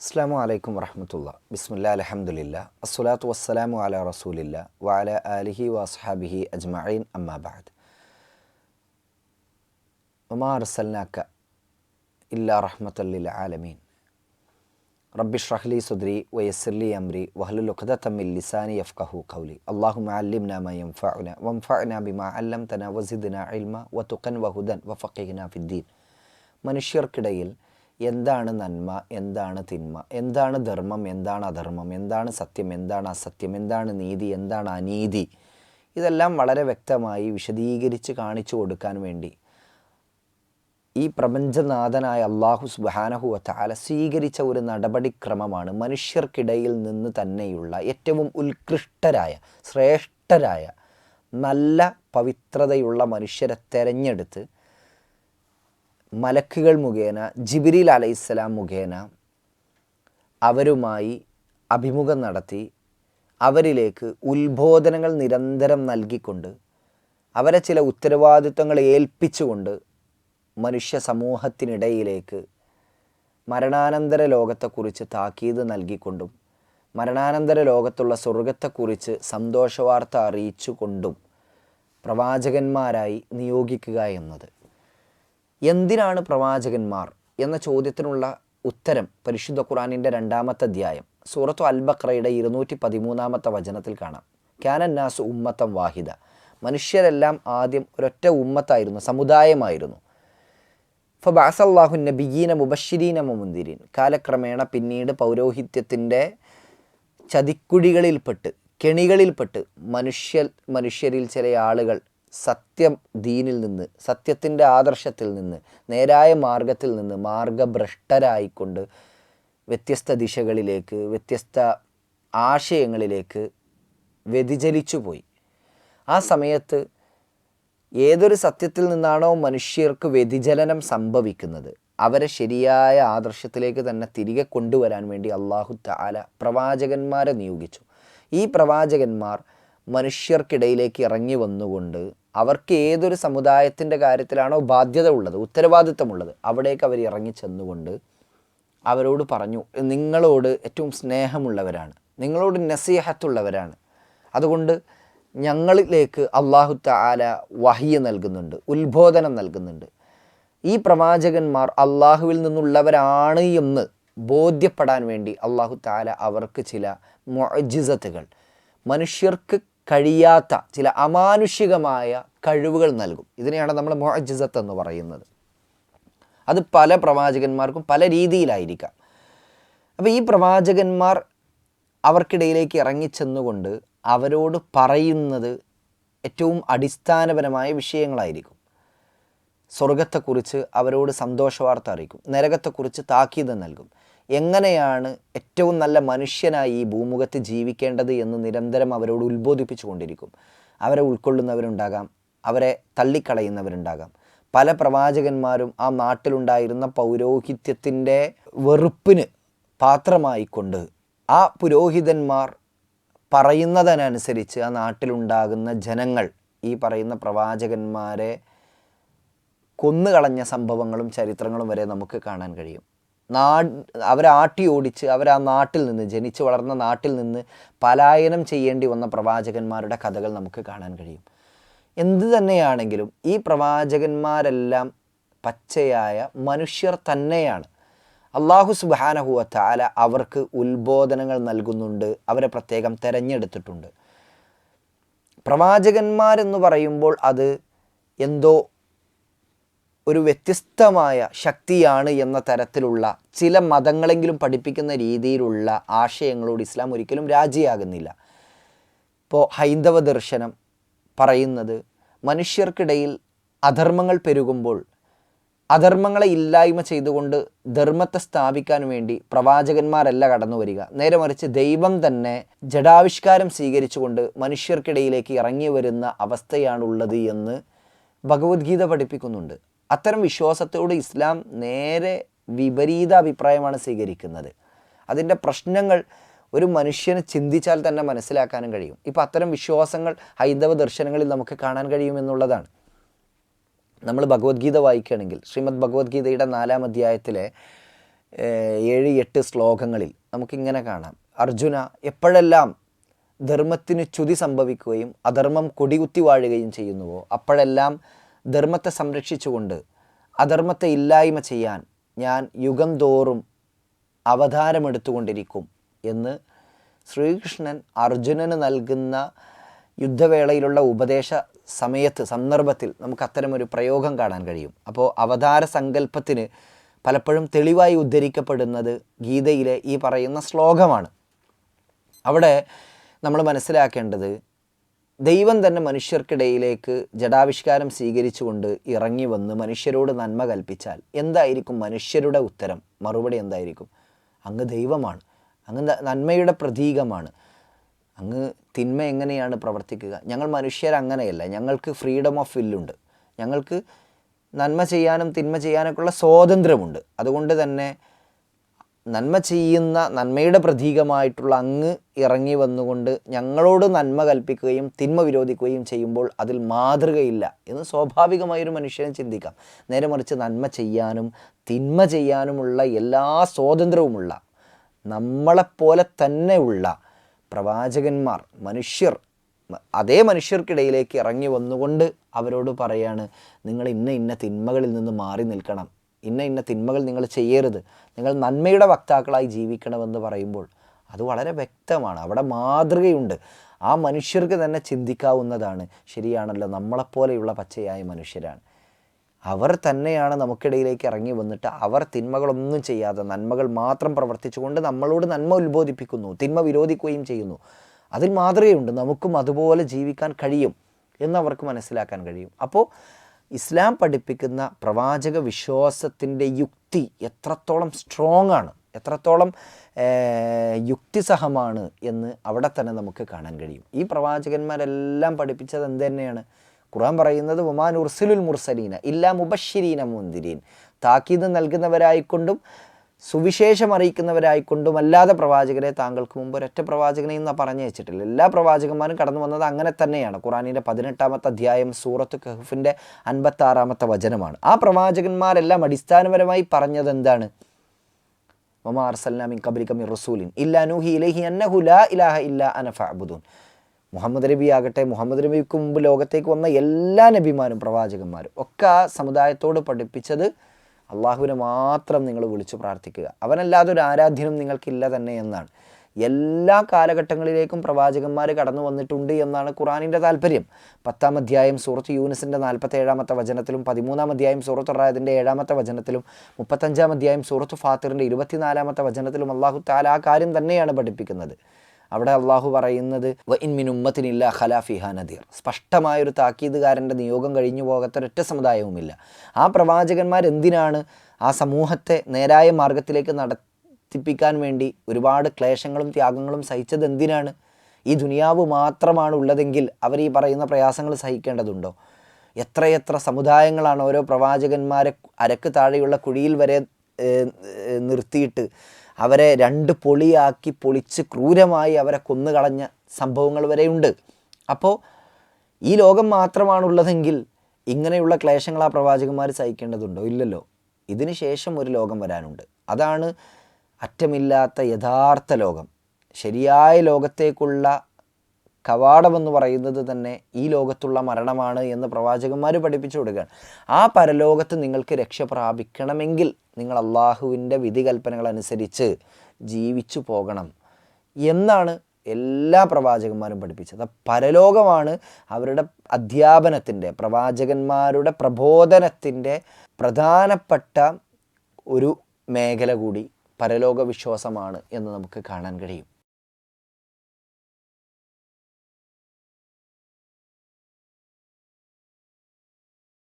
അസ്സാം വലൈക്കും വറഹമത്തുള്ള ബിസ്മില്ല അലഹമുല്ല അസ്സലാത്തു വസ്സലാമു അല റസൂലില്ല വഅല ആലിഹി വസ്ഹാബിഹി അജ്മഈൻ അമ്മാബാദ് ഒമാ അർസൽനാക്ക ഇല്ലാ റഹ്മത്തല്ലിൽ ആലമീൻ റബ്ബിഷ്റഹ്ലി സുദ്രി വയസ്സിർലി അംരി വഹ്ലുൽ ഉഖ്ദത്തമ്മിൽ ലിസാനി യഫ്ഖഹു ഖൗലി അല്ലാഹുമ്മ അല്ലിംനാ മാ യൻഫഉന വൻഫഅനാ ബിമാ അല്ലംതനാ വസിദ്നാ ഇൽമ വതുഖൻ വഹുദൻ വഫഖിഹ്നാ ഫിദ്ദീൻ മനുഷ്യർക്കിടയിൽ എന്താണ് നന്മ എന്താണ് തിന്മ എന്താണ് ധർമ്മം എന്താണ് അധർമ്മം എന്താണ് സത്യം എന്താണ് അസത്യം എന്താണ് നീതി എന്താണ് അനീതി? ഇതെല്ലാം വളരെ വ്യക്തമായി വിശദീകരിച്ച് കാണിച്ചു കൊടുക്കാൻ വേണ്ടി ഈ പ്രപഞ്ചനാഥനായ അള്ളാഹു സുബാനഹുവ താല സ്വീകരിച്ച ഒരു നടപടിക്രമമാണ് മനുഷ്യർക്കിടയിൽ നിന്ന് തന്നെയുള്ള ഏറ്റവും ഉത്കൃഷ്ടരായ ശ്രേഷ്ഠരായ നല്ല പവിത്രതയുള്ള മനുഷ്യരെ തെരഞ്ഞെടുത്ത് മലക്കുകൾ മുഖേന ജിബിരിൽ അലൈഹിസ്സലാം മുഖേന അവരുമായി അഭിമുഖം നടത്തി അവരിലേക്ക് ഉത്ബോധനങ്ങൾ നിരന്തരം നൽകിക്കൊണ്ട് അവരെ ചില ഉത്തരവാദിത്വങ്ങൾ ഏൽപ്പിച്ചുകൊണ്ട് മനുഷ്യ സമൂഹത്തിനിടയിലേക്ക് മരണാനന്തര ലോകത്തെക്കുറിച്ച് താക്കീത് നൽകിക്കൊണ്ടും മരണാനന്തര ലോകത്തുള്ള സ്വർഗത്തെക്കുറിച്ച് സന്തോഷവാർത്ത അറിയിച്ചുകൊണ്ടും പ്രവാചകന്മാരായി നിയോഗിക്കുക എന്നത്. എന്തിനാണ് പ്രവാചകന്മാർ എന്ന ചോദ്യത്തിനുള്ള ഉത്തരം പരിശുദ്ധ ഖുറാനിന്റെ രണ്ടാമത്തെ അധ്യായം സൂറത്തു അൽബക്രയുടെ ഇരുന്നൂറ്റി പതിമൂന്നാമത്തെ വചനത്തിൽ കാണാം. ക്യാനന്നാസ് ഉമ്മത്തം വാഹിദ. മനുഷ്യരെല്ലാം ആദ്യം ഒരൊറ്റ ഉമ്മത്തായിരുന്നു സമുദായമായിരുന്നു. ഫബാസല്ലാഹു നബിയീന മുബഷിരീന മുമുന്തിരീൻ. കാലക്രമേണ പിന്നീട് പൗരോഹിത്യത്തിന്റെ ചതിക്കുഴികളിൽപ്പെട്ട് കെണികളിൽപ്പെട്ട് മനുഷ്യ മനുഷ്യരിൽ ചില ആളുകൾ സത്യം ദീനിൽ നിന്ന് സത്യത്തിന്റെ ആദർശത്തിൽ നിന്ന് നേരായ മാർഗത്തിൽ നിന്ന് മാർഗഭ്രഷ്ടരായിക്കൊണ്ട് വ്യത്യസ്ത ദിശകളിലേക്ക് വ്യത്യസ്ത ആശയങ്ങളിലേക്ക് വ്യതിചലിച്ചു പോയി. ആ സമയത്ത് ഏതൊരു സത്യത്തിൽ നിന്നാണോ മനുഷ്യർക്ക് വ്യതിചലനം സംഭവിക്കുന്നത് അവരെ ശരിയായ ആദർശത്തിലേക്ക് തന്നെ തിരികെ കൊണ്ടുവരാൻ വേണ്ടി അള്ളാഹു താല പ്രവാചകന്മാരെ നിയോഗിച്ചു. ഈ പ്രവാചകന്മാർ മനുഷ്യർക്കിടയിലേക്ക് ഇറങ്ങി വന്നുകൊണ്ട് അവർക്ക് ഏതൊരു സമുദായത്തിന്റെ കാര്യത്തിലാണോ ബാധ്യത ഉള്ളത് ഉത്തരവാദിത്തമുള്ളത് അവിടേക്ക് അവർ ഇറങ്ങി ചെന്നുകൊണ്ട് അവരോട് പറഞ്ഞു നിങ്ങളോട് ഏറ്റവും സ്നേഹമുള്ളവരാണ് നിങ്ങളോട് നസീഹത്തുള്ളവരാണ്. അതുകൊണ്ട് ഞങ്ങളിലേക്ക് അള്ളാഹു താല വഹിയ നൽകുന്നുണ്ട് ഉത്ബോധനം നൽകുന്നുണ്ട്. ഈ പ്രവാചകന്മാർ അള്ളാഹുവിൽ നിന്നുള്ളവരാണ് എന്ന് ബോധ്യപ്പെടാൻ വേണ്ടി അള്ളാഹു താല അവർക്ക് ചില മൊജിസത്തുകൾ മനുഷ്യർക്ക് കഴിയാത്ത ചില അമാനുഷികമായ കഴിവുകൾ നൽകും. ഇതിനെയാണ് നമ്മൾ മൊഹജിസത്ത് എന്ന് പറയുന്നത്. അത് പല പ്രവാചകന്മാർക്കും പല രീതിയിലായിരിക്കാം. അപ്പോൾ ഈ പ്രവാചകന്മാർ അവർക്കിടയിലേക്ക് ഇറങ്ങിച്ചെന്നുകൊണ്ട് അവരോട് പറയുന്നത് ഏറ്റവും അടിസ്ഥാനപരമായ വിഷയങ്ങളായിരിക്കും. സ്വർഗത്തെക്കുറിച്ച് അവരോട് സന്തോഷവാർത്ത അറിയിക്കും. നരകത്തെക്കുറിച്ച് താക്കീത് നൽകും. എങ്ങനെയാണ് ഏറ്റവും നല്ല മനുഷ്യനായി ഈ ഭൂമുഖത്ത് ജീവിക്കേണ്ടത് എന്ന് നിരന്തരം അവരോട് ഉത്ബോധിപ്പിച്ചു കൊണ്ടിരിക്കും അവരെ ഉൾക്കൊള്ളുന്നവരുണ്ടാകാം അവരെ തള്ളിക്കളയുന്നവരുണ്ടാകാം. പല പ്രവാചകന്മാരും ആ നാട്ടിലുണ്ടായിരുന്ന പൗരോഹിത്യത്തിന്റെ വെറുപ്പിന് പാത്രമായിക്കൊണ്ട് ആ പുരോഹിതന്മാർ പറയുന്നതിനനുസരിച്ച് ആ നാട്ടിലുണ്ടാകുന്ന ജനങ്ങൾ ഈ പറയുന്ന പ്രവാചകന്മാരെ കൊന്നുകളഞ്ഞ സംഭവങ്ങളും ചരിത്രങ്ങളും വരെ നമുക്ക് കാണാൻ കഴിയും. നാ അവരെ ആട്ടി ഓടിച്ച് അവർ ആ നാട്ടിൽ നിന്ന് ജനിച്ചു വളർന്ന നാട്ടിൽ നിന്ന് പലായനം ചെയ്യേണ്ടി വന്ന പ്രവാചകന്മാരുടെ കഥകൾ നമുക്ക് കാണാൻ കഴിയും. എന്തു തന്നെയാണെങ്കിലും ഈ പ്രവാചകന്മാരെല്ലാം പച്ചയായ മനുഷ്യർ തന്നെയാണ്. അള്ളാഹു സുബാനഹുവ താല അവർക്ക് ഉത്ബോധനങ്ങൾ നൽകുന്നുണ്ട് അവരെ പ്രത്യേകം തിരഞ്ഞെടുത്തിട്ടുണ്ട്. പ്രവാചകന്മാരെന്ന് പറയുമ്പോൾ അത് എന്തോ ഒരു വ്യത്യസ്തമായ ശക്തിയാണ് എന്ന തരത്തിലുള്ള ചില മതങ്ങളെങ്കിലും പഠിപ്പിക്കുന്ന രീതിയിലുള്ള ആശയങ്ങളോട് ഇസ്ലാം ഒരിക്കലും രാജിയാകുന്നില്ല. ഇപ്പോൾ ഹൈന്ദവ ദർശനം പറയുന്നത് മനുഷ്യർക്കിടയിൽ അധർമ്മങ്ങൾ പെരുകുമ്പോൾ അധർമ്മങ്ങളെ ഇല്ലായ്മ ചെയ്തുകൊണ്ട് ധർമ്മത്തെ സ്ഥാപിക്കാൻ വേണ്ടി പ്രവാചകന്മാരല്ല കടന്നു വരിക. നേരെ മറിച്ച് ദൈവം തന്നെ ജഡാവിഷ്കാരം സ്വീകരിച്ചുകൊണ്ട് മനുഷ്യർക്കിടയിലേക്ക് ഇറങ്ങി വരുന്ന അവസ്ഥയാണുള്ളത് എന്ന് ഭഗവത്ഗീത പഠിപ്പിക്കുന്നുണ്ട്. അത്തരം വിശ്വാസത്തോട് ഇസ്ലാം നേരെ വിപരീത അഭിപ്രായമാണ് സ്വീകരിക്കുന്നത്. അതിന്റെ പ്രശ്നങ്ങൾ ഒരു മനുഷ്യന് ചിന്തിച്ചാൽ തന്നെ മനസ്സിലാക്കാനും കഴിയും. ഇപ്പോൾ അത്തരം വിശ്വാസങ്ങൾ ഹൈന്ദവ ദർശനങ്ങളിൽ നമുക്ക് കാണാൻ കഴിയുമെന്നുള്ളതാണ് നമ്മൾ ഭഗവത്ഗീത വായിക്കുകയാണെങ്കിൽ ശ്രീമദ് ഭഗവത്ഗീതയുടെ നാലാം അധ്യായത്തിലെ ഏഴ് എട്ട് ശ്ലോകങ്ങളിൽ നമുക്കിങ്ങനെ കാണാം. അർജുന എപ്പോഴെല്ലാം ധർമ്മത്തിന് ചുതി സംഭവിക്കുകയും അധർമ്മം കൊടികുത്തി വാഴുകയും ചെയ്യുന്നുവോ അപ്പോഴെല്ലാം ധർമ്മത്തെ സംരക്ഷിച്ചുകൊണ്ട് അധർമ്മത്തെ ഇല്ലായ്മ ചെയ്യാൻ ഞാൻ യുഗം തോറും അവതാരമെടുത്തുകൊണ്ടിരിക്കും എന്ന് ശ്രീകൃഷ്ണൻ അർജുനന് നൽകുന്ന യുദ്ധവേളയിലുള്ള ഉപദേശ സമയത്ത് സന്ദർഭത്തിൽ നമുക്ക് അത്തരമൊരു പ്രയോഗം കാണാൻ കഴിയും. അപ്പോൾ അവതാര സങ്കല്പത്തിന് പലപ്പോഴും തെളിവായി ഉദ്ധരിക്കപ്പെടുന്നത് ഗീതയിലെ ഈ പറയുന്ന ശ്ലോകമാണ്. അവിടെ നമ്മൾ മനസ്സിലാക്കേണ്ടത് ദൈവം തന്നെ മനുഷ്യർക്കിടയിലേക്ക് ജഡാവിഷ്കാരം സ്വീകരിച്ചുകൊണ്ട് ഇറങ്ങി വന്ന് മനുഷ്യരോട് നന്മ കൽപ്പിച്ചാൽ എന്തായിരിക്കും മനുഷ്യരുടെ ഉത്തരം? മറുപടി എന്തായിരിക്കും? അങ്ങ് ദൈവമാണ്. അങ്ങ് നന്മയുടെ പ്രതീകമാണ്. അങ്ങ് തിന്മ എങ്ങനെയാണ് പ്രവർത്തിക്കുക? ഞങ്ങൾ മനുഷ്യരങ്ങനെയല്ല. ഞങ്ങൾക്ക് ഫ്രീഡം ഓഫ് വില്ലുണ്ട് ഞങ്ങൾക്ക് നന്മ ചെയ്യാനും തിന്മ ചെയ്യാനൊക്കെയുള്ള സ്വാതന്ത്ര്യമുണ്ട്. അതുകൊണ്ട് തന്നെ നന്മ ചെയ്യുന്ന നന്മയുടെ പ്രതീകമായിട്ടുള്ള അങ്ങ് ഇറങ്ങി വന്നുകൊണ്ട് ഞങ്ങളോട് നന്മ കൽപ്പിക്കുകയും തിന്മ വിരോധിക്കുകയും ചെയ്യുമ്പോൾ അതിൽ മാതൃകയില്ല എന്ന് സ്വാഭാവികമായൊരു മനുഷ്യനെ ചിന്തിക്കാം. നേരെ മറിച്ച് നന്മ ചെയ്യാനും തിന്മ ചെയ്യാനുമുള്ള എല്ലാ സ്വാതന്ത്ര്യവുമുള്ള നമ്മളെപ്പോലെ തന്നെയുള്ള പ്രവാചകന്മാർ മനുഷ്യർ അതേ മനുഷ്യർക്കിടയിലേക്ക് ഇറങ്ങി വന്നുകൊണ്ട് അവരോട് പറയാണ് നിങ്ങൾ ഇന്ന ഇന്ന തിന്മകളിൽ നിന്ന് മാറി നിൽക്കണം. ഇന്ന ഇന്ന തിന്മകൾ നിങ്ങൾ ചെയ്യരുത്. നിങ്ങൾ നന്മയുടെ വക്താക്കളായി ജീവിക്കണമെന്ന് പറയുമ്പോൾ അത് വളരെ വ്യക്തമാണ്. അവിടെ മാതൃകയുണ്ട്. ആ മനുഷ്യർക്ക് തന്നെ ചിന്തിക്കാവുന്നതാണ്. ശരിയാണല്ലോ നമ്മളെപ്പോലെയുള്ള പച്ചയായ മനുഷ്യരാണ്. അവർ തന്നെയാണ് നമുക്കിടയിലേക്ക് ഇറങ്ങി വന്നിട്ട് അവർ തിന്മകളൊന്നും ചെയ്യാതെ നന്മകൾ മാത്രം പ്രവർത്തിച്ചുകൊണ്ട് നമ്മളോട് നന്മ ഉത്ബോധിപ്പിക്കുന്നു തിന്മ വിരോധിക്കുകയും ചെയ്യുന്നു. അതിൽ മാതൃകയുണ്ട്. നമുക്കും അതുപോലെ ജീവിക്കാൻ കഴിയും എന്ന് അവർക്ക് മനസ്സിലാക്കാൻ കഴിയും. അപ്പോൾ ഇസ്ലാം പഠിപ്പിക്കുന്ന പ്രവാചക വിശ്വാസത്തിന്റെ യുക്തി എത്രത്തോളം സ്ട്രോങ് ആണ് എത്രത്തോളം യുക്തിസഹമാണ് എന്ന് അവിടെ തന്നെ നമുക്ക് കാണാൻ കഴിയും. ഈ പ്രവാചകന്മാരെല്ലാം പഠിപ്പിച്ചത് എന്ത് തന്നെയാണ്? ഖുർആൻ പറയുന്നത് ഉമാൻ ഉർസുലുൽ മുർസലീന ഇല്ലാ മുബഷിരീന മുന്തിരീൻ താക്കീത് നൽകുന്നവരായിക്കൊണ്ടും സുവിശേഷം അറിയിക്കുന്നവരായിക്കൊണ്ടും അല്ലാതെ പ്രവാചകരെ താങ്കൾക്ക് മുമ്പ് ഒരൊറ്റ പ്രവാചകനെ ഇന്ന് പറഞ്ഞു വെച്ചിട്ടില്ല. എല്ലാ പ്രവാചകന്മാരും കടന്നു വന്നത് അങ്ങനെ തന്നെയാണ്. ഖുറാനിന്റെ പതിനെട്ടാമത്തെ അധ്യായം സൂറത്ത് കഹഫിന്റെ അൻപത്താറാമത്തെ വചനമാണ്. ആ പ്രവാചകന്മാരെല്ലാം അടിസ്ഥാനപരമായി പറഞ്ഞത് എന്താണ്? റസൂലിൻ ഇല്ലാ നൂഹി അന്നഹു ലാ ഇലാഹ മുഹമ്മദ് നബി ആകട്ടെ മുഹമ്മദ് നബിക്ക് മുമ്പ് ലോകത്തേക്ക് വന്ന എല്ലാ നബിമാരും പ്രവാചകന്മാരും ഒക്കെ ആ സമുദായത്തോട് പഠിപ്പിച്ചത് അള്ളാഹുവിനെ മാത്രം നിങ്ങൾ വിളിച്ചു പ്രാർത്ഥിക്കുക. അവനല്ലാതെ ഒരു ആരാധ്യനും നിങ്ങൾക്കില്ല തന്നെ എന്നാണ്. എല്ലാ കാലഘട്ടങ്ങളിലേക്കും പ്രവാചകന്മാർ കടന്നു വന്നിട്ടുണ്ട് എന്നാണ് ഖുറാനിന്റെ താല്പര്യം. പത്താം അധ്യായം സൂറത്ത് യൂനിസിന്റെ നാൽപ്പത്തി ഏഴാമത്തെ വചനത്തിലും പതിമൂന്നാം അധ്യായം സൂറത്ത് റായതിന്റെ ഏഴാമത്തെ വചനത്തിലും മുപ്പത്തഞ്ചാം അധ്യായം സൂറത്ത് ഫാത്തിറിന്റെ ഇരുപത്തിനാലാമത്തെ വചനത്തിലും അള്ളാഹു താല ആ കാര്യം തന്നെയാണ് പഠിപ്പിക്കുന്നത്. അവിടെ അള്ളാഹു പറയുന്നത് വ ഇൻ മിൻ ഉമ്മത്തിനില്ല ഖലാഫിഹ നദീർ. സ്പഷ്ടമായൊരു താക്കീതുകാരന്റെ നിയോഗം കഴിഞ്ഞു പോകാത്ത ഒരൊറ്റ സമുദായവുമില്ല. ആ പ്രവാചകന്മാർ എന്തിനാണ് ആ സമൂഹത്തെ നേരായ മാർഗത്തിലേക്ക് നടത്തിപ്പിക്കാൻ വേണ്ടി ഒരുപാട് ക്ലേശങ്ങളും ത്യാഗങ്ങളും സഹിച്ചത് എന്തിനാണ്? ഈ ദുനിയാവ് മാത്രമാണ് ഉള്ളതെങ്കിൽ അവർ ഈ പറയുന്ന പ്രയാസങ്ങൾ സഹിക്കേണ്ടതുണ്ടോ? എത്രയെത്ര സമുദായങ്ങളാണ് ഓരോ പ്രവാചകന്മാരെ അരക്ക് താഴെയുള്ള കുഴിയിൽ വരെ നിർത്തിയിട്ട് അവരെ രണ്ട് പൊളിയാക്കി പൊളിച്ച് ക്രൂരമായി അവരെ കൊന്നുകളഞ്ഞ സംഭവങ്ങൾ വരെയുണ്ട്. അപ്പോൾ ഈ ലോകം മാത്രമാണുള്ളതെങ്കിൽ ഇങ്ങനെയുള്ള ക്ലേശങ്ങൾ ആ പ്രവാചകന്മാർ സഹിക്കേണ്ടതുണ്ടോ? ഇല്ലല്ലോ. ഇതിന് ശേഷം ഒരു ലോകം വരാനുണ്ട്. അതാണ് അറ്റമില്ലാത്ത യഥാർത്ഥ ലോകം. ശരിയായ ലോകത്തേക്കുള്ള കവാടമെന്ന് പറയുന്നത് തന്നെ ഈ ലോകത്തുള്ള മരണമാണ് എന്ന് പ്രവാചകന്മാർ പഠിപ്പിച്ചു കൊടുക്കുകയാണ്. ആ പരലോകത്ത് നിങ്ങൾക്ക് രക്ഷ പ്രാപിക്കണമെങ്കിൽ നിങ്ങൾ അള്ളാഹുവിന്റെ വിധികൽപ്പനകൾ അനുസരിച്ച് ജീവിച്ചു പോകണം എന്നാണ് എല്ലാ പ്രവാചകന്മാരും പഠിപ്പിച്ചത്. പരലോകമാണ് അവരുടെ അധ്യാപനത്തിന്റെ പ്രവാചകന്മാരുടെ പ്രബോധനത്തിന്റെ പ്രധാനപ്പെട്ട ഒരു മേഖല കൂടി പരലോക വിശ്വാസമാണ് എന്ന് നമുക്ക് കാണാൻ കഴിയും.